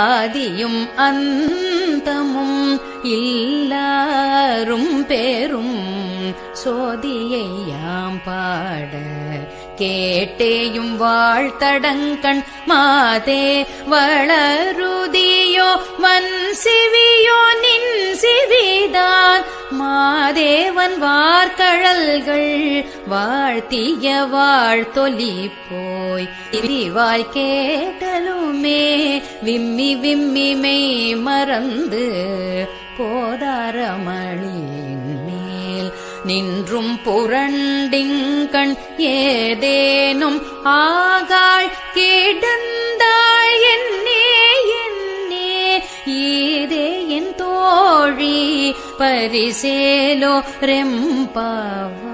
ஆதியும் அந்தமும் இல்லாரும் பேரும் சோதியை யாம் பாட கேட்டேயும் வாழ்த்தடங்கண் மாதே வளருதியோ மன் சிவியோ நின் சிவிதான் மாதேவன் வார்கழல்கள் வாழ்த்திய வாழ்த்தொலி போய் விரிவாய் கேட்டலுமே விம்மி விம்மி மெய் மறந்து போதாரமணியின் மேல் நின்றும் புரண்டிங்கண் ஏதேனும் ஆகாள் கிடந்தாள் என்னே என்னே. ஈதே என் தோழி பரிசேலோ ரெம்பாவா.